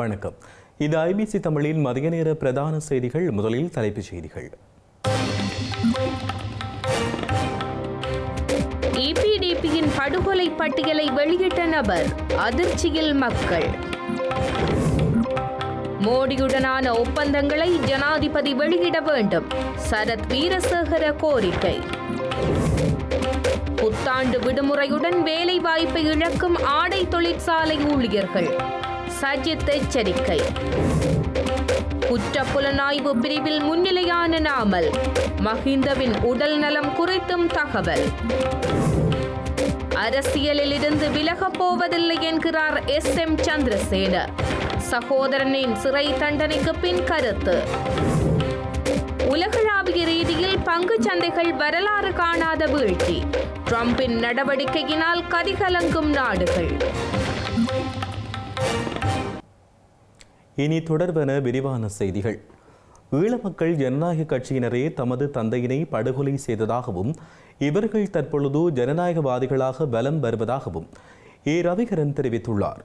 வணக்கம். இது ஐபிசி தமிழின் மதிய நேர பிரதான செய்திகள். முதலில் தலைப்புச் செய்திகள். இபிடிபியின் படுகொலை பட்டியலை வெளியிட்ட நபர் அதிர்ச்சியில் மக்கள். மோடியுடனான ஒப்பந்தங்களை ஜனாதிபதி வெளியிட வேண்டும். சரத் வீரசேகர கோரிக்கை. புத்தாண்டு விடுமுறையுடன் வேலை வாய்ப்பை இழக்கும் ஆடை தொழிற்சாலை ஊழியர்கள். சஜித் எச்சரிக்கை. குற்றப்புலனாய்வு பிரிவில் முன்னிலையான நாமல் மஹிந்தவின் உடல் நலம் குறித்தும் தகவல். அரசியலில் இருந்து விலகப் போவதில்லை என்கிறார் எஸ். எம். சந்திரசேன. சகோதரனின் சிறை தண்டனைக்கு பின் கருத்து. உலகளாவிய ரீதியில் பங்கு சந்தைகள் வரலாறு காணாத வீழ்ச்சி. ட்ரம்பின் நடவடிக்கையினால் கதிகலங்கும் நாடுகள். இனி தொடர்வன விரிவான செய்திகள். ஈழ மக்கள் ஜனநாயக கட்சியினரே தமது தந்தையினை படுகொலை செய்ததாகவும் இவர்கள் தற்பொழுது ஜனநாயகவாதிகளாக பலம் வருவதாகவும் ஏ. ரவிகரன் தெரிவித்துள்ளார்.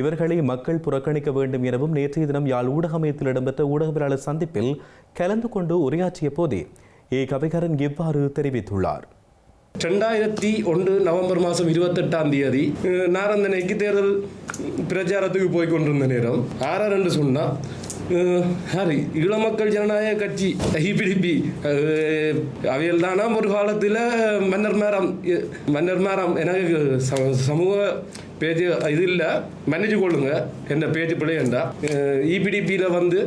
இவர்களை மக்கள் புறக்கணிக்க வேண்டும் எனவும் நேற்றைய தினம் யாழ் ஊடகமயத்தில் இடம்பெற்ற ஊடகவியலாளர் சந்திப்பில் கலந்து கொண்டு உரையாற்றிய போதே ஏ. கவிகரன் இவ்வாறு தெரிவித்துள்ளார். ரெண்டாயிரத்தி ஒன்று நவம்பர் மாதம் இருபத்தெட்டாம் தேதி நான் அந்த நெக்கி தேர்தல் பிரச்சாரத்துக்கு போய் கொண்டிருந்த நேரம். ஆறார் என்று சொன்னா ஹாரி யாரு ஈழமக்கள் ஜனநாயக கட்சி ஐபிடிபி அவையில் தானா ஒரு காலத்தில் மன்னர் மேரம் மன்னர் மேரம் எனக்கு ச- சமூக பேஜ் இது இல்லை மன்னிச்சு கொள்ளுங்க. என்ன பேஜ் பிள்ளையண்டா இபிடிபியில் வந்து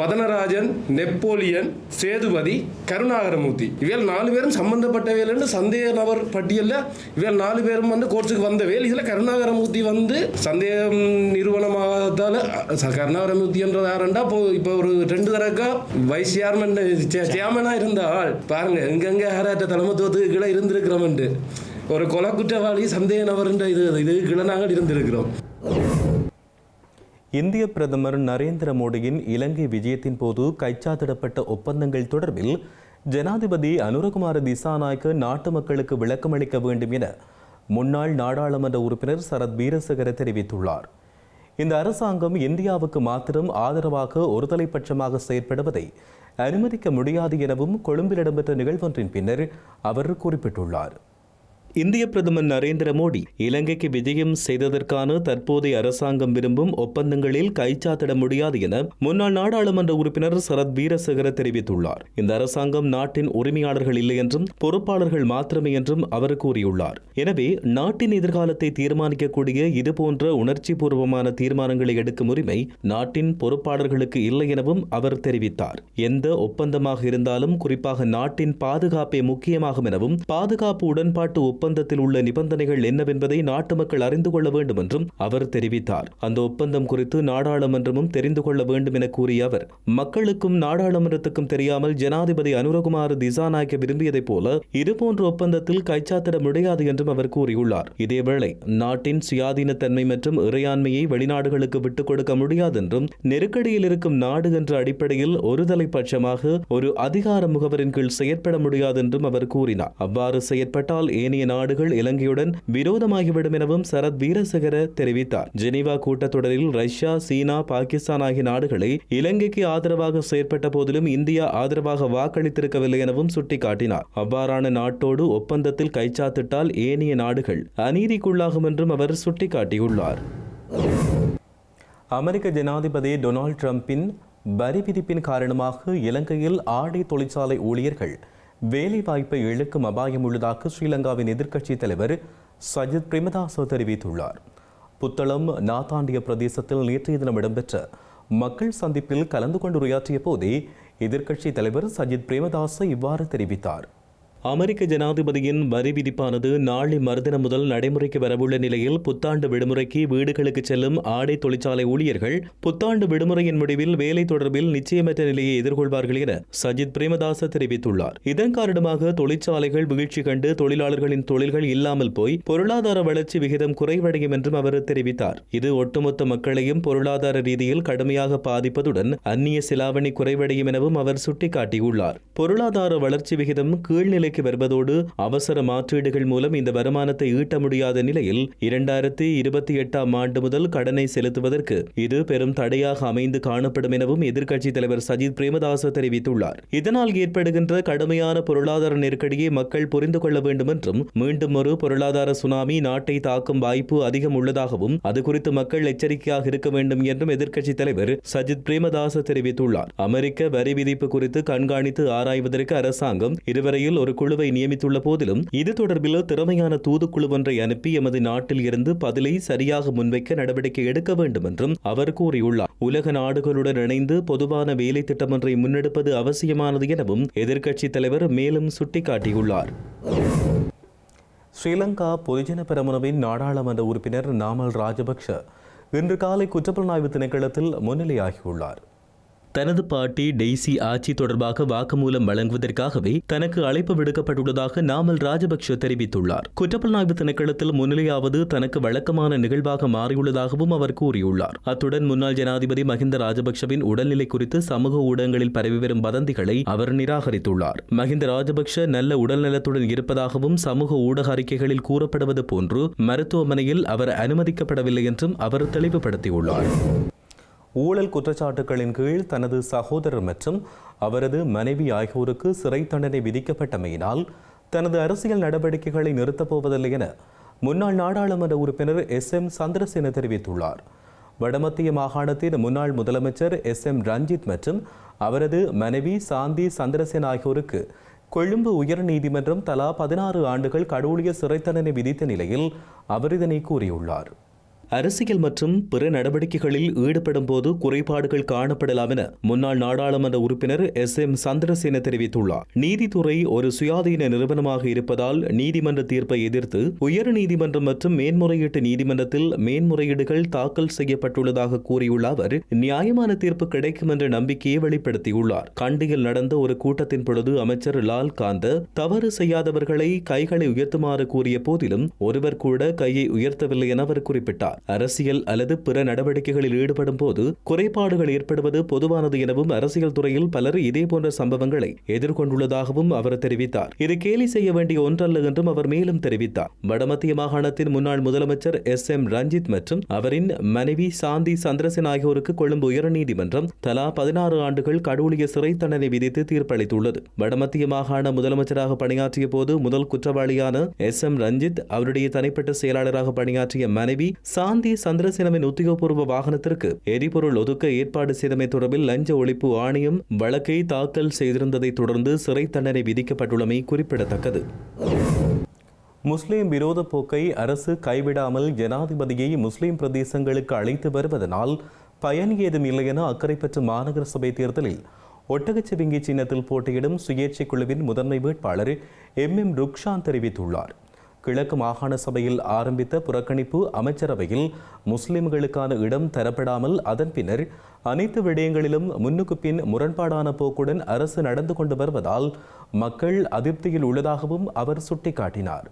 மதனராஜன் நெப்போலியன் சேதுபதி கருணாகரமூர்த்தி. இவையில் நாலு பேரும் சம்பந்தப்பட்டவையில் சந்தேக நபர் பட்டியலில் இவையில் நாலு பேரும் வந்து கோர்ட்ஸுக்கு வந்தவையில் இதில் கருணாகரமூர்த்தி வந்து சந்தேகம் நிறுவனமாகத்தால் கருணாகரமூர்த்தி என்றது யாருண்டா இப்போ இப்போ ஒரு ரெண்டு தடக்கா வைஸ் சேர்மன் சேர்மனாக இருந்த ஆள் பாருங்க எங்கெங்கே யாராட்ட தலைமத்துவத்துக்கு கீழே இருந்திருக்கிறோம்ட்டு ஒரு கொலை குற்றவாளி சந்தேக நபர்ன்ற இது இது கீழனாக இருந்திருக்கிறோம். இந்திய பிரதமர் நரேந்திர மோடியின் இலங்கை விஜயத்தின் போது கைச்சாத்திடப்பட்ட ஒப்பந்தங்கள் தொடர்பில் ஜனாதிபதி அனுரகுமார திசாநாயக்க நாட்டு மக்களுக்கு விளக்கமளிக்க வேண்டும் என முன்னாள் நாடாளுமன்ற உறுப்பினர் சரத் வீரசேகர தெரிவித்துள்ளார். இந்த அரசாங்கம் இந்தியாவுக்கு மாத்திரம் ஆதரவாக ஒருதலைப்பட்சமாக செயற்படுவதை அனுமதிக்க முடியாது எனவும் கொழும்பில் இடம்பெற்ற நிகழ்வொன்றின் பின்னர் அவர் குறிப்பிட்டுள்ளார். இந்திய பிரதமர் நரேந்திர மோடி இலங்கைக்கு விஜயம் செய்ததற்கான தற்போதைய அரசாங்கம் விரும்பும் ஒப்பந்தங்களில் கைச்சாத்திட முடியாது என முன்னாள் நாடாளுமன்ற உறுப்பினர் சரத் வீரசேகர தெரிவித்துள்ளார். இந்த அரசாங்கம் நாட்டின் உரிமையாளர்கள் இல்லை என்றும் பொறுப்பாளர்கள் மாத்திரமே என்றும் அவர் கூறியுள்ளார். எனவே நாட்டின் எதிர்காலத்தை தீர்மானிக்கக்கூடிய இதுபோன்ற உணர்ச்சி பூர்வமான தீர்மானங்களை எடுக்கும் உரிமை நாட்டின் பொறுப்பாளர்களுக்கு இல்லை எனவும் அவர் தெரிவித்தார். எந்த ஒப்பந்தமாக இருந்தாலும் குறிப்பாக நாட்டின் பாதுகாப்பே முக்கியமாகும் எனவும் பாதுகாப்பு உடன்பாட்டு ஒப்பந்தத்தில் உள்ள நிபந்தனைகள் என்னவென்பதை நாட்டு மக்கள் அறிந்து கொள்ள வேண்டும் என்றும் அவர் தெரிவித்தார். அந்த ஒப்பந்தம் குறித்து நாடாளுமன்றமும் தெரிந்து கொள்ள வேண்டும் என கூறிய அவர் மக்களுக்கும் நாடாளுமன்றத்துக்கும் தெரியாமல் ஜனாதிபதி அனுரகுமார் திசாநாயக்க விரும்பியதைப் போல இதுபோன்ற ஒப்பந்தத்தில் கைச்சாத்திட முடியாது என்றும் அவர் கூறியுள்ளார். இதேவேளை நாட்டின் சுயாதீனத்தன்மை மற்றும் இறையாண்மையை வெளிநாடுகளுக்கு விட்டுக் கொடுக்க முடியாது என்றும் நெருக்கடியில் இருக்கும் நாடு என்ற அடிப்படையில் ஒருதலை பட்சமாக ஒரு அதிகார முகவரின் கீழ் செயற்பட முடியாது என்றும் அவர் கூறினார். அவ்வாறு செயற்பட்டால் ஏனைய நாடுகள் இலங்கையுடன் விரோதமாகிவிடும் எனவும் சரத் வீரசகர தெரிவித்தார். ஜெனீவா கூட்டத்தொடரில் ரஷ்யா சீனா பாகிஸ்தான் ஆகிய நாடுகளை இலங்கைக்கு ஆதரவாக செயற்பட்ட போதிலும் இந்தியா ஆதரவாக வாக்களித்திருக்கவில்லை எனவும் சுட்டிக்காட்டினார். அவ்வாறான நாட்டோடு ஒப்பந்தத்தில் கைச்சாத்திட்டால் ஏனைய நாடுகள் அநீதிக்குள்ளாகும் என்றும் அவர் சுட்டிக்காட்டியுள்ளார். அமெரிக்க ஜனாதிபதி டொனால்ட் ட்ரம்பின் வரி விதிப்பின் காரணமாக இலங்கையில் ஆடை தொழிற்சாலை ஊழியர்கள் வேலைவாய்ப்பை இழக்கும் அபாயம் உள்ளதாக ஸ்ரீலங்காவின் எதிர்க்கட்சித் தலைவர் சஜித் பிரேமதாச தெரிவித்துள்ளார். புத்தளம் நாத்தாண்டிய பிரதேசத்தில் நேற்றைய தினம் இடம்பெற்ற மக்கள் சந்திப்பில் கலந்து கொண்டு உரையாற்றிய போதே எதிர்க்கட்சித் தலைவர் சஜித் பிரேமதாச இவ்வாறு தெரிவித்தார். அமெரிக்க ஜனாதிபதியின் வரி விதிப்பானது நாளை மறுதினம் முதல் நடைமுறைக்கு வரவுள்ள நிலையில் புத்தாண்டு விடுமுறைக்கு வீடுகளுக்கு செல்லும் ஆடை தொழிற்சாலை ஊழியர்கள் புத்தாண்டு விடுமுறையின் முடிவில் வேலை தொடர்பில் நிச்சயமற்ற நிலையை எதிர்கொள்வார்கள் என சஜித் பிரேமதாச தெரிவித்துள்ளார். இதன் காரணமாக தொழிற்சாலைகள் வீழ்ச்சி கண்டு தொழிலாளர்களின் தொழில்கள் இல்லாமல் போய் பொருளாதார வளர்ச்சி விகிதம் குறைவடையும் என்றும் அவர் தெரிவித்தார். இது ஒட்டுமொத்த மக்களையும் பொருளாதார ரீதியில் கடுமையாக பாதிப்பதுடன் அந்நிய சிலாவணி குறைவடையும் எனவும் அவர் சுட்டிக்காட்டியுள்ளார். பொருளாதார வளர்ச்சி விகிதம் கீழ்நிலை கீழ்நிலைக்கு வருவதோடு அவசர மாற்றீடுகள் மூலம் இந்த வருமானத்தை ஈட்ட முடியாத நிலையில் இரண்டாயிரத்தி இருபத்தி எட்டாம் ஆண்டு முதல் கடனை செலுத்துவதற்கு இது பெரும் தடையாக அமைந்து காணப்படும் எனவும் எதிர்க்கட்சித் தலைவர் சஜித் பிரேமதாச தெரிவித்துள்ளார். இதனால் ஏற்படுகின்ற கடுமையான பொருளாதார நெருக்கடியை மக்கள் புரிந்து கொள்ள வேண்டும் என்றும் மீண்டும் ஒரு பொருளாதார சுனாமி நாட்டை தாக்கும் வாய்ப்பு அதிகம் உள்ளதாகவும் அது குறித்து மக்கள் எச்சரிக்கையாக இருக்க வேண்டும் என்றும் எதிர்க்கட்சித் தலைவர் சஜித் பிரேமதாச தெரிவித்துள்ளார். அமெரிக்க வரி விதிப்பு குறித்து கண்காணித்து ஆராய்வதற்கு அரசாங்கம் இதுவரையில் ஒரு குழுவை நியமித்துள்ள போதிலும் இது தொடர்பில் திறமையான தூதுக்குழு ஒன்றை அனுப்பி எமது நாட்டில் இருந்து பதிலை சரியாக முன்வைக்க நடவடிக்கை எடுக்க வேண்டும் என்றும் அவர் கூறியுள்ளார். உலக நாடுகளுடன் இணைந்து பொதுவான வேலை திட்டம் ஒன்றை முன்னெடுப்பது அவசியமானது எனவும் எதிர்க்கட்சித் தலைவர் மேலும் சுட்டிக்காட்டியுள்ளார். ஸ்ரீலங்கா பொதுஜன பெரமுனவின் நாடாளுமன்ற உறுப்பினர் நாமல் ராஜபக்ஷ இன்று காலை குற்றப்புலனாய்வு திணைக்களத்தில் முன்னிலையாகியுள்ளார். தனது பாட்டி டெய்சி ஆட்சி தொடர்பாக வாக்குமூலம் வழங்குவதற்காகவே தனக்கு அழைப்பு விடுக்கப்பட்டுள்ளதாக நாமல் ராஜபக்ஷ தெரிவித்துள்ளார். குற்றப்புலனாய்வு திணைக்களத்தில் முன்னிலையாவது தனக்கு வழக்கமான நிகழ்வாக மாறியுள்ளதாகவும் அவர் கூறியுள்ளார். அத்துடன் முன்னாள் ஜனாதிபதி மஹிந்த ராஜபக்ஷவின் உடல்நிலை குறித்து சமூக ஊடகங்களில் பரவி வரும் வதந்திகளை அவர் நிராகரித்துள்ளார். மஹிந்த ராஜபக்ஷ நல்ல உடல்நலத்துடன் இருப்பதாகவும் சமூக ஊடக அறிக்கைகளில் கூறப்படுவது போன்று மருத்துவமனையில் அவர் அனுமதிக்கப்படவில்லை என்றும் அவர் தெளிவுபடுத்தியுள்ளார். ஊழல் குற்றச்சாட்டுகளின் கீழ் தனது சகோதரர் மற்றும் அவரது மனைவி ஆகியோருக்கு சிறை தண்டனை விதிக்கப்பட்டமையினால் தனது அரசியல் நடவடிக்கைகளை நிறுத்தப் போவதில்லை என முன்னாள் நாடாளுமன்ற உறுப்பினர் எஸ் எம் சந்திரசேன தெரிவித்துள்ளார். வடமத்திய மாகாணத்தின் முன்னாள் முதலமைச்சர் எஸ் எம் ரஞ்சித் மற்றும் அவரது மனைவி சாந்தி சந்திரசேன் ஆகியோருக்கு கொழும்பு உயர்நீதிமன்றம் தலா பதினாறு ஆண்டுகள் கடவுளிய சிறை தண்டனை விதித்த நிலையில் அவர் இதனை கூறியுள்ளார். அரசியல் மற்றும் பிற நடவடிக்கைகளில் ஈடுபடும் போது குறைபாடுகள் காணப்படலாம் என முன்னாள் நாடாளுமன்ற உறுப்பினர் எஸ். எம். சந்திரசேன தெரிவித்துள்ளார். நீதித்துறை ஒரு சுயாதீன நிறுவனமாக இருப்பதால் நீதிமன்ற தீர்ப்பை எதிர்த்து உயர் நீதிமன்றம் மற்றும் மேன்முறையீட்டு நீதிமன்றத்தில் மேன்முறையீடுகள் தாக்கல் செய்யப்பட்டுள்ளதாக கூறியுள்ள அவர் நியாயமான தீர்ப்பு கிடைக்கும் என்ற நம்பிக்கையை வெளிப்படுத்தியுள்ளார். கண்டியில் நடந்த ஒரு கூட்டத்தின் பொழுது அமைச்சர் லால் காந்த தவறு செய்யாதவர்களை கைகளை உயர்த்துமாறு கூறிய போதிலும் ஒருவர் கூட கையை உயர்த்தவில்லை என அவர் குறிப்பிட்டார். அரசியல் அல்லது பிற நடவடிக்கைகளில் ஈடுபடும் போது குறைபாடுகள் ஏற்படுவது பொதுவானது எனவும் அரசியல் துறையில் பலர் இதேபோன்ற சம்பவங்களை எதிர்கொண்டுள்ளதாகவும் அவர் தெரிவித்தார். இது கேலி செய்ய வேண்டிய ஒன்றல்ல என்றும் அவர் மேலும் தெரிவித்தார். வடமத்திய மாகாணத்தின் முன்னாள் முதலமைச்சர் எஸ். எம். ரஞ்சித் மற்றும் அவரின் மனைவி சாந்தி சந்திரசேன் ஆகியோருக்கு கொழும்பு உயர்நீதிமன்றம் தலா பதினாறு ஆண்டுகள் கடூழிய சிறை தண்டனை விதித்து தீர்ப்பளித்துள்ளது. வடமத்திய மாகாண முதலமைச்சராக பணியாற்றிய போது முதல் குற்றவாளியான எஸ். எம். ரஞ்சித் அவருடைய தனிப்பட்ட செயலாளராக பணியாற்றிய மனைவி சாந்தி சந்திரசேனவின் உத்தியோகபூர்வ வாகனத்திற்கு எரிபொருள் ஒதுக்க ஏற்பாடு செய்தமை தொடர்பில் லஞ்ச ஒழிப்பு ஆணையம் வழக்கை தாக்கல் செய்திருந்ததை தொடர்ந்து சிறை தண்டனை விதிக்கப்பட்டுள்ளமை குறிப்பிடத்தக்கது. முஸ்லிம் விரோத போக்கை அரசு கைவிடாமல் ஜனாதிபதியை முஸ்லிம் பிரதேசங்களுக்கு அழைத்து வருவதனால் பயன் ஏதும் இல்லை என அக்கரைப்பற்று மாநகர சபை தேர்தலில் ஒட்டகச்சிவிங்கி சின்னத்தில் போட்டியிடும் சுயேட்சை குழுவின் முதன்மை வேட்பாளர் எம் எம் ருக்ஷான் தெரிவித்துள்ளார். கிழக்கு மாகாண சபையில் ஆரம்பித்த புறக்கணிப்பு அமைச்சரவையில் முஸ்லிம்களுக்கான இடம் தரப்படாமல் அதன் பின்னர் அனைத்து விடயங்களிலும் முன்னுக்கு பின் முரண்பாடான போக்குடன் அரசு நடந்து கொண்டு வருவதால் மக்கள் அதிருப்தியில் உள்ளதாகவும் அவர் சுட்டிக்காட்டினார்.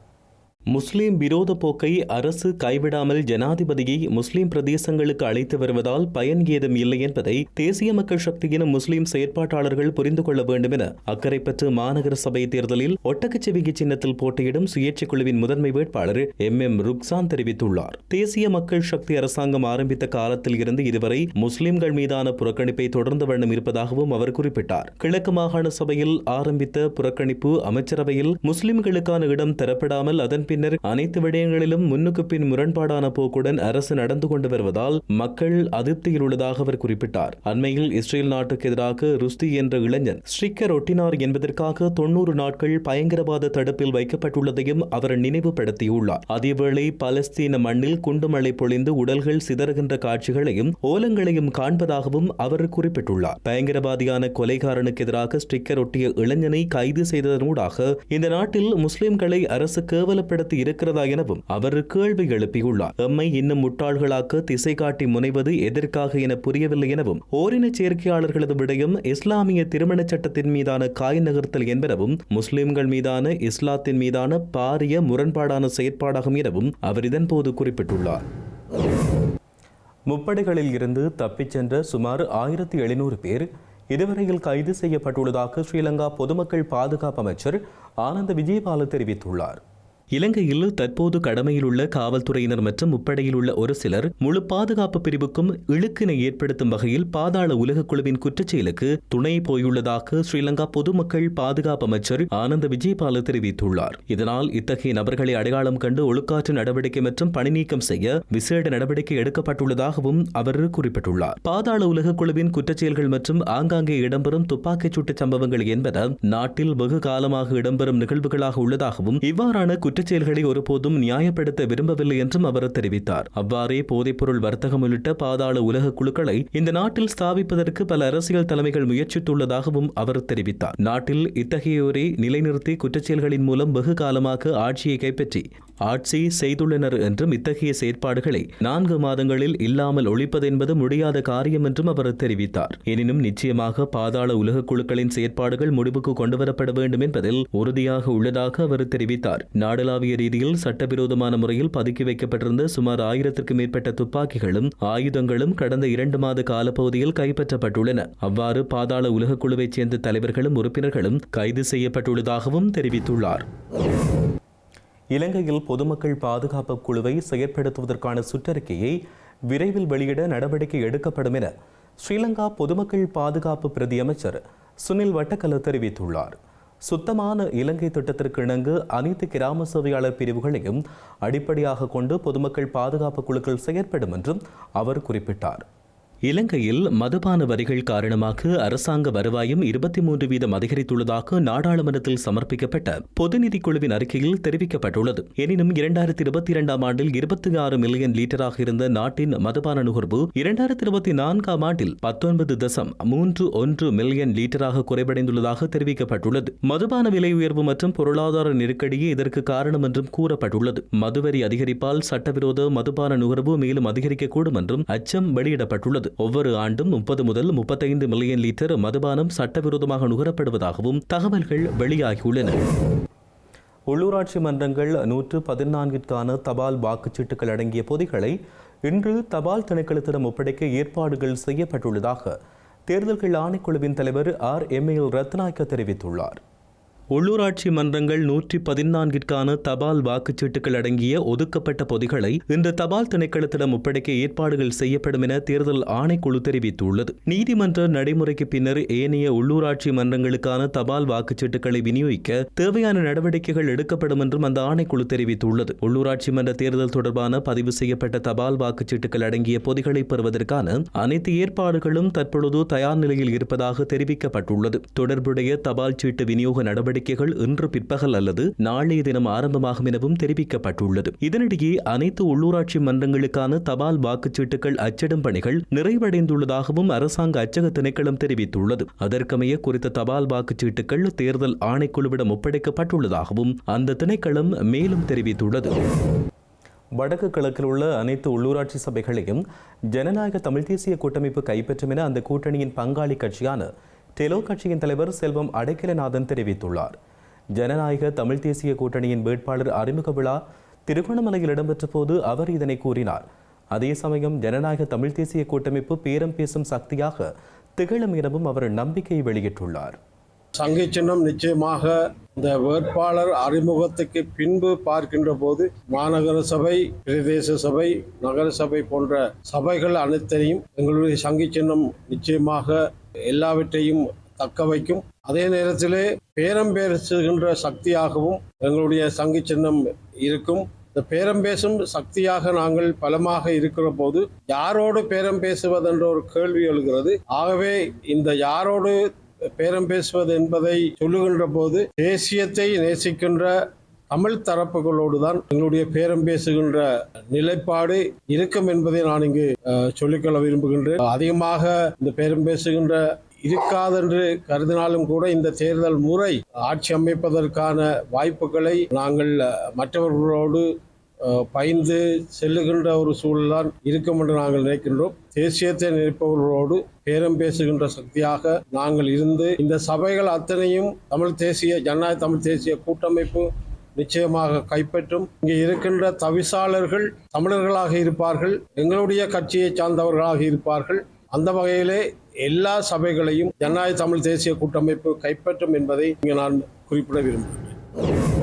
முஸ்லிம் விரோத போக்கை அரசு கைவிடாமல் ஜனாதிபதியை முஸ்லிம் பிரதேசங்களுக்கு அழைத்து வருவதால் பயன் ஏதும் இல்லை என்பதை தேசிய மக்கள் சக்தியின் முஸ்லிம் செயற்பாட்டாளர்கள் புரிந்து கொள்ள வேண்டும் என அக்கரைப்பற்று மாநகர சபை தேர்தலில் ஒட்டக்கச்சிவிங்கி சின்னத்தில் போட்டியிடும் சுயேட்சை குழுவின் முதன்மை வேட்பாளர் எம். எம். ருக்சான் தெரிவித்துள்ளார். தேசிய மக்கள் சக்தி அரசாங்கம் ஆரம்பித்த காலத்தில் இருந்து இதுவரை முஸ்லிம்கள் மீதான புறக்கணிப்பை தொடர்ந்த வண்ணம் இருப்பதாகவும் அவர் குறிப்பிட்டார். கிழக்கு மாகாண சபையில் ஆரம்பித்த புறக்கணிப்பு அமைச்சரவையில் முஸ்லிம்களுக்கான இடம் தரப்படாமல் அதன் பின்னர் அனைத்து விடயங்களிலும் முன்னுக்கு பின் முரண்பாடான போக்குடன் அரசு நடந்து கொண்டு வருவதால் மக்கள் அதிருப்தியில் உள்ளதாக அவர் குறிப்பிட்டார். அண்மையில் இஸ்ரேல் நாட்டுக்கு எதிராக ருஸ்தி என்ற இளைஞன் ஸ்டிக்கர் ஒட்டினார் என்பதற்காக தொன்னூறு நாட்கள் பயங்கரவாத தடுப்பில் வைக்கப்பட்டுள்ளதையும் அவர் நினைவுபடுத்தியுள்ளார். அதேவேளை பலஸ்தீன மண்ணில் குண்டுமழை பொழிந்து உடல்கள் சிதறுகின்ற காட்சிகளையும் ஓலங்களையும் காண்பதாகவும் அவர் குறிப்பிட்டுள்ளார். பயங்கரவாதியான கொலைகாரனுக்கு எதிராக ஸ்டிக்கர் ஒட்டிய இளைஞனை கைது செய்ததனூடாக இந்த நாட்டில் முஸ்லிம்களை அரசு கேவலப்பட கேவலப்படுத்தி இருக்கிறதா எனவும் அவர் கேள்வி எழுப்பியுள்ளார். எம்மை இன்னும் முட்டாள்களாக்க திசை காட்டி முனைவது எதற்காக என புரியவில்லை எனவும் ஓரின சேர்க்கையாளர்களது விடயம் இஸ்லாமிய திருமண சட்டத்தின் மீதான காய் நகர்த்தல் என்பனவும் முஸ்லிம்கள் மீதான இஸ்லாத்தின் மீதான பாரிய முரண்பாடான செயற்பாடாகும் எனவும் அவர் இதன்போது குறிப்பிட்டுள்ளார். முப்படைகளில் இருந்து தப்பிச் சென்ற சுமார் ஆயிரத்தி எழுநூறு பேர் இதுவரையில் கைது செய்யப்பட்டுள்ளதாக ஸ்ரீலங்கா பொதுமக்கள் பாதுகாப்பு அமைச்சர் ஆனந்த விஜயபால தெரிவித்துள்ளார். இலங்கையில் தற்போது கடமையில் உள்ள காவல்துறையினர் மற்றும் முப்படையில் உள்ள ஒரு சிலர் முழு பாதுகாப்பு பிரிவுக்கும் இழுக்கினை ஏற்படுத்தும் வகையில் பாதாள உலக குழுவின் குற்றச்செயலுக்கு துணை போயுள்ளதாக ஸ்ரீலங்கா பொதுமக்கள் பாதுகாப்பு அமைச்சர் ஆனந்த விஜயபால தெரிவித்துள்ளார். இதனால் இத்தகைய நபர்களை அடையாளம் கண்டு ஒழுக்காற்று நடவடிக்கை மற்றும் பணிநீக்கம் செய்ய விசேட நடவடிக்கை எடுக்கப்பட்டுள்ளதாகவும் அவர் குறிப்பிட்டுள்ளார். பாதாள உலக குழுவின் குற்றச்செயல்கள் மற்றும் ஆங்காங்கே இடம்பெறும் துப்பாக்கிச் சூட்டு சம்பவங்கள் என்பன நாட்டில் வெகு காலமாக இடம்பெறும் நிகழ்வுகளாக உள்ளதாகவும் இவ்வாறான குற்ற குற்றச்செயல்களை ஒருபோதும் நியாயப்படுத்த விரும்பவில்லை என்றும் அவர் தெரிவித்தார். அவ்வாறே போதைப்பொருள் வர்த்தகம் உள்ளிட்ட பாதாள உலக குழுக்களை இந்த நாட்டில் ஸ்தாபிப்பதற்கு பல அரசியல் தலைமைகள் முயற்சித்துள்ளதாகவும் அவர் தெரிவித்தார். நாட்டில் இத்தகையோரை நிலைநிறுத்தி குற்றச்செயல்களின் மூலம் வெகு காலமாக ஆட்சியை கைப்பற்றி ஆட்சி செய்துள்ளனர் என்றும் இத்தகைய செயற்பாடுகளை நான்கு மாதங்களில் இல்லாமல் ஒழிப்பதென்பது முடியாத காரியம் என்றும் அவர் தெரிவித்தார். எனினும் நிச்சயமாக பாதாள உலக குழுக்களின் செயற்பாடுகள் முடிவுக்கு கொண்டுவரப்பட வேண்டும் என்பதில் உறுதியாக உள்ளதாக அவர் தெரிவித்தார். நாடளாவிய ரீதியில் சட்டவிரோதமான முறையில் பதுக்கி வைக்கப்பட்டிருந்த சுமார் ஆயிரத்திற்கும் மேற்பட்ட துப்பாக்கிகளும் ஆயுதங்களும் கடந்த இரண்டு மாத காலப்பகுதியில் கைப்பற்றப்பட்டுள்ளன. அவ்வாறு பாதாள உலக குழுவைச் சேர்ந்த தலைவர்களும் உறுப்பினர்களும் கைது செய்யப்பட்டுள்ளதாகவும் தெரிவித்துள்ளார். இலங்கையில் பொதுமக்கள் பாதுகாப்பு குழுவை செயற்படுத்துவதற்கான சுற்றறிக்கையை விரைவில் வெளியிட நடவடிக்கை எடுக்கப்படும் என ஸ்ரீலங்கா பொதுமக்கள் பாதுகாப்பு பிரதியமைச்சர் சுனில் வட்டக்கல தெரிவித்துள்ளார். சுத்தமான இலங்கை திட்டத்திற்கு இணங்கு அனைத்து கிராம சேவையாளர் பிரிவுகளையும் அடிப்படையாக கொண்டு பொதுமக்கள் பாதுகாப்பு குழுக்கள் செயற்படும் என்றும் அவர் குறிப்பிட்டார். இலங்கையில் மதுபான வரிகள் காரணமாக அரசாங்க வருவாயும் இருபத்தி மூன்று வீதம் அதிகரித்துள்ளதாக நாடாளுமன்றத்தில் சமர்ப்பிக்கப்பட்ட பொதுநிதி குழுவின் அறிக்கையில் தெரிவிக்கப்பட்டுள்ளது. எனினும் இரண்டாயிரத்தி இருபத்தி இரண்டாம் ஆண்டில் இருபத்தி ஆறு மில்லியன் லீட்டராக இருந்த நாட்டின் மதுபான நுகர்வு இரண்டாயிரத்தி இருபத்தி நான்காம் ஆண்டில் பத்தொன்பது தசம் மூன்று ஒன்று மில்லியன் லீட்டராக குறைவடைந்துள்ளதாக தெரிவிக்கப்பட்டுள்ளது. மதுபான விலை உயர்வு மற்றும் பொருளாதார நெருக்கடியே இதற்கு காரணம் என்றும் கூறப்பட்டுள்ளது. மதுவரி அதிகரிப்பால் சட்டவிரோத மதுபான நுகர்வு மேலும் அதிகரிக்கக்கூடும் என்றும் அச்சம் வெளியிடப்பட்டுள்ளது. ஒவ்வொரு ஆண்டும் முப்பது முதல் முப்பத்தைந்து மில்லியன் லிட்டர் மதுபானம் சட்டவிரோதமாக நுகரப்படுவதாகவும் தகவல்கள் வெளியாகியுள்ளன. உள்ளூராட்சி மன்றங்கள் நூற்று பதினான்கிற்கான தபால் வாக்குச்சீட்டுகள் அடங்கிய பொதிகளை இன்று தபால் திணைக்களத்திடம் ஒப்படைக்க ஏற்பாடுகள் செய்யப்பட்டுள்ளதாக தேர்தல்கள் ஆணைக்குழுவின் தலைவர் ஆர் எம் எல் ரத்நாயக்க தெரிவித்துள்ளார். உள்ளூராட்சி மன்றங்கள் நூற்றி பதினான்கிற்கான தபால் வாக்குச்சீட்டுகள் அடங்கிய ஒதுக்கப்பட்ட பொதிகளை இன்று தபால் திணைக்களத்திடம் ஒப்படைக்க ஏற்பாடுகள் செய்யப்படும் என தேர்தல் ஆணைக்குழு தெரிவித்துள்ளது. நீதிமன்ற நடைமுறைக்கு பின்னர் ஏனைய உள்ளூராட்சி மன்றங்களுக்கான தபால் வாக்குச்சீட்டுகளை விநியோகிக்க தேவையான நடவடிக்கைகள் எடுக்கப்படும் என்றும் அந்த ஆணைக்குழு தெரிவித்துள்ளது. உள்ளூராட்சி மன்ற தேர்தல் தொடர்பான பதிவு செய்யப்பட்ட தபால் வாக்குச்சீட்டுகள் அடங்கிய பொதிகளை பெறுவதற்கான அனைத்து ஏற்பாடுகளும் தற்பொழுது தயார் நிலையில் இருப்பதாக தெரிவிக்கப்பட்டுள்ளது. தொடர்புடைய தபால் சீட்டு விநியோக நடவடிக்கை நடவடிக்கைகள் இன்று பிற்பகல் அல்லது நாளைய தினம் ஆரம்பமாகும் எனவும் தெரிவிக்கப்பட்டுள்ளது. இதனிடையே அனைத்து உள்ளூராட்சி மன்றங்களுக்கான தபால் வாக்குச்சீட்டுகள் அச்சிடும் பணிகள் நிறைவடைந்துள்ளதாகவும் அரசாங்க அச்சக திணைக்களம் தெரிவித்துள்ளது. அதற்கமைய குறித்த தபால் வாக்குச்சீட்டுகள் தேர்தல் ஆணைக்குழுவிடம் ஒப்படைக்கப்பட்டுள்ளதாகவும் அந்த திணைக்களம் மேலும் தெரிவித்துள்ளது. வடக்கு கிழக்கில் உள்ள அனைத்து உள்ளூராட்சி சபைகளையும் ஜனநாயக தமிழ் தேசிய கூட்டமைப்பு கைப்பற்றும் என அந்த கூட்டணியின் பங்காளி கட்சியான டெலோ கட்சியின் தலைவர் செல்வம் அடைக்கலநாதன் தெரிவித்துள்ளார். ஜனநாயக தமிழ் தேசிய கூட்டணியின் வேட்பாளர் அறிமுக விழா திருகோணமலையில் இடம்பெற்ற போது அவர் இதனை கூறினார். அதே சமயம் ஜனநாயக தமிழ் தேசிய கூட்டமைப்பு பேரம் பேசும் சக்தியாக திகழும் எனவும் அவர் நம்பிக்கை வெளியிட்டுள்ளார். சங்கை சின்னம் நிச்சயமாக இந்த வேட்பாளர் அறிமுகத்துக்கு பின்பு பார்க்கின்ற போது மாநகர சபை பிரதேச சபை நகர சபை போன்ற சபைகள் அனைத்தையும் எங்களுடைய சங்கை சின்னம் நிச்சயமாக எல்லாவற்றையும் தக்க வைக்கும். அதே நேரத்திலே பேரம் பேசுகின்ற சக்தியாகவும் எங்களுடைய சங்கை சின்னம் இருக்கும். இந்த பேரம் பேசும் சக்தியாக நாங்கள் பலமாக இருக்கிற போது யாரோடு பேரம் பேசுவதென்ற ஒரு கேள்வி எழுகிறது. ஆகவே இந்த யாரோடு பேரம் பேசுவது என்பதை சொல்லுகின்ற போது தேசியத்தை நேசிக்கின்ற தமிழ் தரப்புகளோடு தான் எங்களுடைய பேரம் பேசுகின்ற நிலைப்பாடு இருக்கும் என்பதை நான் இங்கு சொல்லிக்கொள்ள விரும்புகின்றேன். அதிகமாக இந்த பேரம் பேசுகின்ற இருக்காதென்று கருதினாலும் கூட இந்த தேர்தல் முறை ஆட்சி அமைப்பதற்கான வாய்ப்புகளை நாங்கள் மற்றவர்களோடு பயந்து செல்லுகின்ற ஒரு சூழல்தான் இருக்கும் என்று நாங்கள் நினைக்கின்றோம். தேசியத்தை நினைப்பவர்களோடு பேரம் பேசுகின்ற சக்தியாக நாங்கள் இருந்து இந்த சபைகள் அத்தனையும் தமிழ் தேசிய ஜனநாயக தமிழ் தேசிய கூட்டமைப்பு நிச்சயமாக கைப்பற்றும். இங்கே இருக்கின்ற தவிசாளர்கள் தமிழர்களாக இருப்பார்கள். எங்களுடைய கட்சியை சார்ந்தவர்களாக இருப்பார்கள். அந்த வகையிலே எல்லா சபைகளையும் ஜனநாயக தமிழ் தேசிய கூட்டமைப்பு கைப்பற்றும் என்பதை இங்கே நான் குறிப்பிட விரும்புகிறேன்.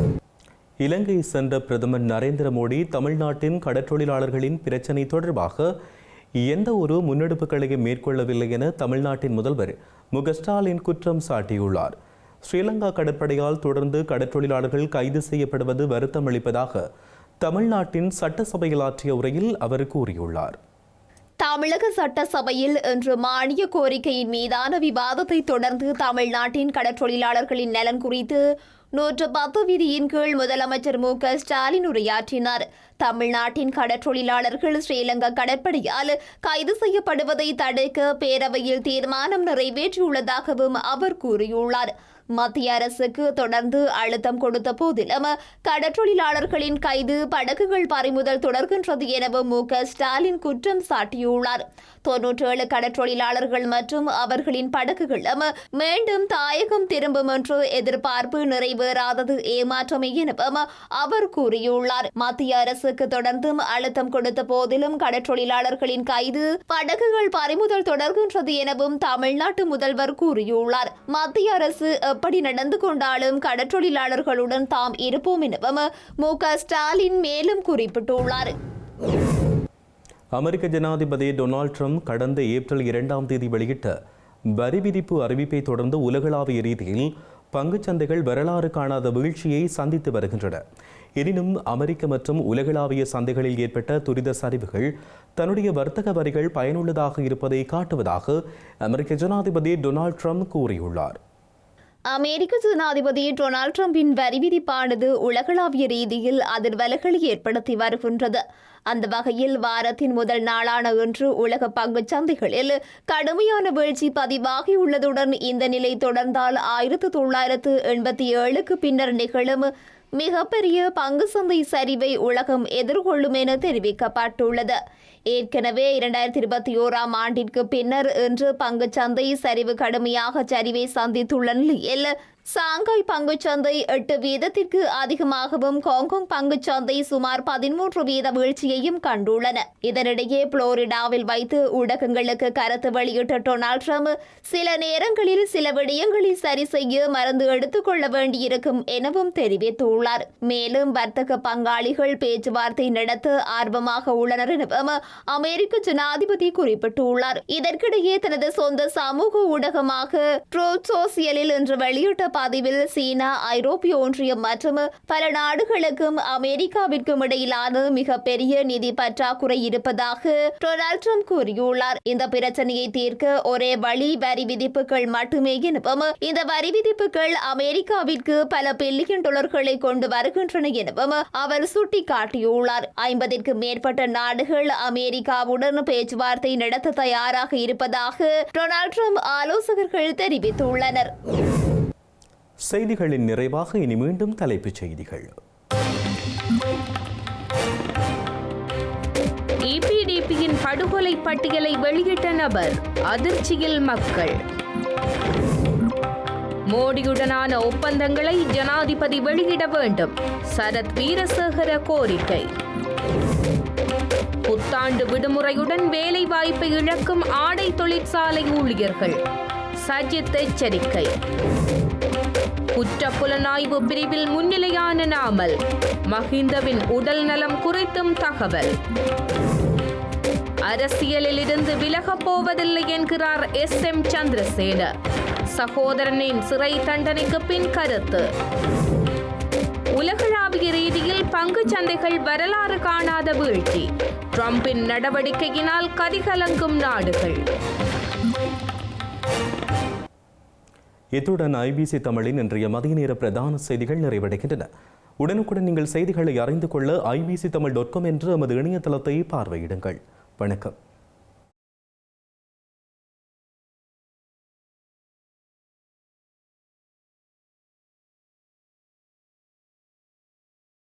இலங்கை சென்ற பிரதமர் நரேந்திர மோடி தமிழ்நாட்டின் கடற்றொழிலாளர்களின் பிரச்சினை தொடர்பாக எந்த ஒரு முன்னெடுப்புகளையும் மேற்கொள்ளவில்லை என தமிழ்நாட்டின் முதல்வர் முக ஸ்டாலின் குற்றம் சாட்டியுள்ளார். ஸ்ரீலங்கா கடற்படையால் தொடர்ந்து கடற்றொழிலாளர்கள் கைது செய்யப்படுவது வருத்தம் அளிப்பதாக தமிழ்நாட்டின் சட்டசபையில் ஆற்றிய உரையில் அவர் கூறியுள்ளார். தமிழக சட்டசபையில் இன்று மானிய கோரிக்கையின் மீதான விவாதத்தை தொடர்ந்து தமிழ்நாட்டின் கடற்றொழிலாளர்களின் நலன் குறித்து நூற்று பத்து விதியின் கீழ் முதலமைச்சர் மு க ஸ்டாலின் உரையாற்றினார். தமிழ்நாட்டின் கடற்றொழிலாளர்கள் ஸ்ரீலங்கா கடற்படையால் கைது செய்யப்படுவதை தடுக்க பேரவையில் தீர்மானம் நிறைவேற்றியுள்ளதாகவும் அவர் கூறியுள்ளார். மத்திய அரசுக்கு தொடர்ந்து அழுத்தம் கொடுத்த போதிலும் கடற்றொழிலாளர்களின் கைது படகுகள் பறிமுதல் தொடர்கின்றது எனவும் மு க ஸ்டாலின் குற்றம் சாட்டியுள்ளார். தொன்னூற்றேழு கடற்றொழிலாளர்கள் மற்றும் அவர்களின் படகுகளும் மீண்டும் தாயகம் திரும்பும் என்று எதிர்பார்ப்பு நிறைவேறாதது ஏமாற்றமே எனவும் அவர் கூறியுள்ளார். மத்திய அரசுக்கு தொடர்ந்தும் அழுத்தம் கொடுத்த போதிலும் கடற்றொழிலாளர்களின் கைது படகுகள் பறிமுதல் தொடர்கின்றது எனவும் தமிழ்நாட்டு முதல்வர் கூறியுள்ளார். மத்திய அரசு எப்படி நடந்து கொண்டாலும் கடற்றொழிலாளர்களுடன் தாம் இருப்போம் எனவும் மு க. ஸ்டாலின் மேலும் குறிப்பிட்டுள்ளார். அமெரிக்க ஜனாதிபதி டொனால்ட் ட்ரம்ப் கடந்த ஏப்ரல் இரண்டாம் தேதி வெளியிட்ட வரி விதிப்பு அறிவிப்பை தொடர்ந்து உலகளாவிய ரீதியில் பங்குச்சந்தைகள் வரலாறு காணாத வீழ்ச்சியை சந்தித்து வருகின்றன. எனினும் அமெரிக்க மற்றும் உலகளாவிய சந்தைகளில் ஏற்பட்ட துரித சரிவுகள் தன்னுடைய வர்த்தக வரிகள் பயனுள்ளதாக இருப்பதை காட்டுவதாக அமெரிக்க ஜனாதிபதி டொனால்ட் ட்ரம்ப் கூறியுள்ளார். அமெரிக்க ஜனாதிபதி டொனால்ட் ட்ரம்பின் வரி விதிப்பானது உலகளாவிய ரீதியில் அதிர்வலைகளை ஏற்படுத்தி வருகின்றது. அந்த வகையில் வாரத்தின் முதல் நாளான இன்று உலக பங்குச் சந்தைகளில் கடுமையான வீழ்ச்சி பதிவாகியுள்ளதுடன் இந்த நிலை தொடர்ந்தால் ஆயிரத்து தொள்ளாயிரத்து எண்பத்தி ஏழுக்கு பின்னர் நிகழும் மிகப்பெரிய பங்கு சந்தை சரிவை உலகம் எதிர்கொள்ளும் என தெரிவிக்கப்பட்டுள்ளது. ஏற்கனவே இரண்டாயிரத்தி இருபத்தி ஓராம் ஆண்டிற்கு பின்னர் இன்று பங்குச் சந்தை சரிவு கடுமையாக சரிவை சந்தித்துள்ள நிலையில் சாங்காய் பங்குச்சந்தை எட்டு வீதத்திற்கு அதிகமாகவும் ஹாங்காங் பங்குச்சந்தை சுமார் பதிமூன்று வீத வீழ்ச்சியையும் கண்டுள்ளன. இதனிடையே புளோரிடாவில் வைத்து ஊடகங்களுக்கு கருத்து வெளியிட்ட டொனால்ட் ட்ரம்ப் சில நேரங்களில் சில விடயங்களை சரி செய்ய மருந்து எடுத்துக்கொள்ள வேண்டியிருக்கும் எனவும் தெரிவித்துள்ளார். மேலும் வர்த்தக பங்காளிகள் பேச்சுவார்த்தை நடத்த ஆர்வமாக உள்ளனர் எனவும் அமெரிக்க ஜனாதிபதி குறிப்பிட்டுள்ளார். இதற்கிடையே தனது சொந்த சமூக ஊடகமாக ட்ரோத் சோசியலில் இன்று வெளியிட்ட பதிவில் சீனா ஐரோப்பிய ஒன்றியம் மற்றும் பல நாடுகளுக்கும் அமெரிக்காவிற்கும் இடையிலான மிகப்பெரிய நிதி பற்றாக்குறை இருப்பதாக டொனால்ட் ட்ரம்ப் கூறியுள்ளார். இந்த பிரச்சனையை தீர்க்க ஒரே வழி வரி விதிப்புகள் மட்டுமே எனவும் இந்த வரி விதிப்புகள் அமெரிக்காவிற்கு பல பில்லியன் டாலர்களை கொண்டு வருகின்றன எனவும் அவர் சுட்டிக்காட்டியுள்ளார். ஐம்பதிற்கு மேற்பட்ட நாடுகள் அமெரிக்க அமெரிக்காவுடன் பேச்சுவார்த்தை நடத்த தயாராக இருப்பதாக டொனால்ட் ட்ரம்ப் ஆலோசகர்கள் தெரிவித்துள்ளனர். செய்திகளின் நிறைவாக இனி மீண்டும் தலைப்புச் செய்திகள். இபிடிபியின் படுகொலை பட்டியலை வெளியிட்ட நபர் அதிர்ச்சியில் மக்கள். மோடியுடனான ஒப்பந்தங்களை ஜனாதிபதி வெளியிட வேண்டும். சரத் வீரசேகர கோரிக்கை. புத்தாண்டு விடுமுறையுடன் வேலை வாய்ப்பை இழக்கும் ஆடை தொழிற்சாலை ஊழியர்கள். சஜித் எச்சரிக்கை. குற்றப்புலனாய்வு பிரிவில் முன்னிலையான நாமல் மஹிந்தவின் உடல் நலம் குறித்தும் தகவல். அரசியலில் இருந்து விலகப் போவதில்லை என்கிறார் எஸ். எம். சந்திரசேன. சகோதரனின் சிறை தண்டனைக்கு பின் கருத்து. உலகளாவிய ரீதியில் பங்கு சந்தைகள் வரலாறு காணாத வீழ்ச்சி. ட்ரம்பின் நடவடிக்கையினால் கதிகலங்கும் நாடுகள். இத்துடன் ஐபிசி தமிழின் இன்றைய மதிய நேர பிரதான செய்திகள் நிறைவடைகின்றன. உடனுக்குடன் நீங்கள் செய்திகளை அறிந்து கொள்ள ஐபிசி தமிழ் டாட் காம் என்ற எமது இணையதளத்தை பார்வையிடுங்கள். வணக்கம்.